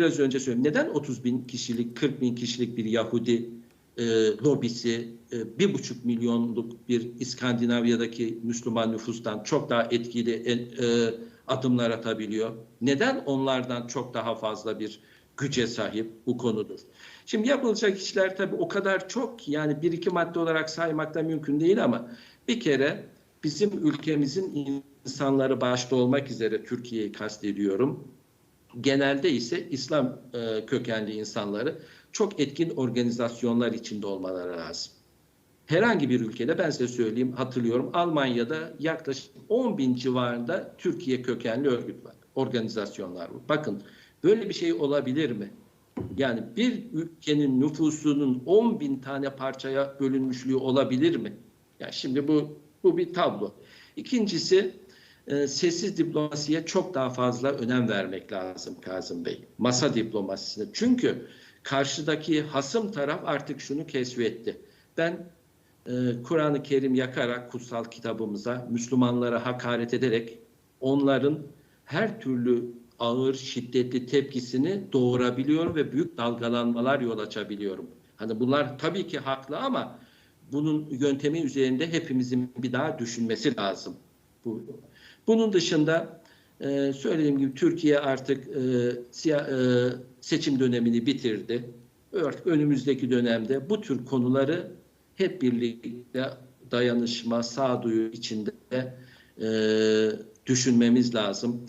biraz önce söyledim. Neden 30 bin kişilik, 40 bin kişilik bir Yahudi e, lobisi, e, bir buçuk milyonluk bir İskandinavya'daki Müslüman nüfustan çok daha etkili e, e, adımlar atabiliyor? Neden onlardan çok daha fazla bir güce sahip bu konudur? Şimdi yapılacak işler tabii o kadar çok yani bir iki madde olarak saymak da mümkün değil ama bir kere bizim ülkemizin insanları başta olmak üzere Türkiye'yi kastediyorum. Genelde ise İslam e, kökenli insanları çok etkin organizasyonlar içinde olmaları lazım. Herhangi bir ülkede ben size söyleyeyim hatırlıyorum Almanya'da yaklaşık 10 bin civarında Türkiye kökenli örgüt var, organizasyonlar var. Bakın böyle bir şey olabilir mi? Yani bir ülkenin nüfusunun 10 bin tane parçaya bölünmüşlüğü olabilir mi? Yani şimdi bu bu bir tablo. İkincisi e, sessiz diplomasiye çok daha fazla önem vermek lazım Kazım Bey. Masa diplomasisine. Çünkü karşıdaki hasım taraf artık şunu keşfetti. Ben e, Kur'an-ı Kerim yakarak kutsal kitabımıza Müslümanlara hakaret ederek onların her türlü ağır, şiddetli tepkisini doğurabiliyorum ve büyük dalgalanmalar yol açabiliyorum. Hani bunlar tabii ki haklı ama bunun yöntemi üzerinde hepimizin bir daha düşünmesi lazım. Bu, bunun dışında e, söylediğim gibi Türkiye artık e, siya, e, seçim dönemini bitirdi. Artık önümüzdeki dönemde bu tür konuları hep birlikte dayanışma, sağduyu içinde e, düşünmemiz lazım.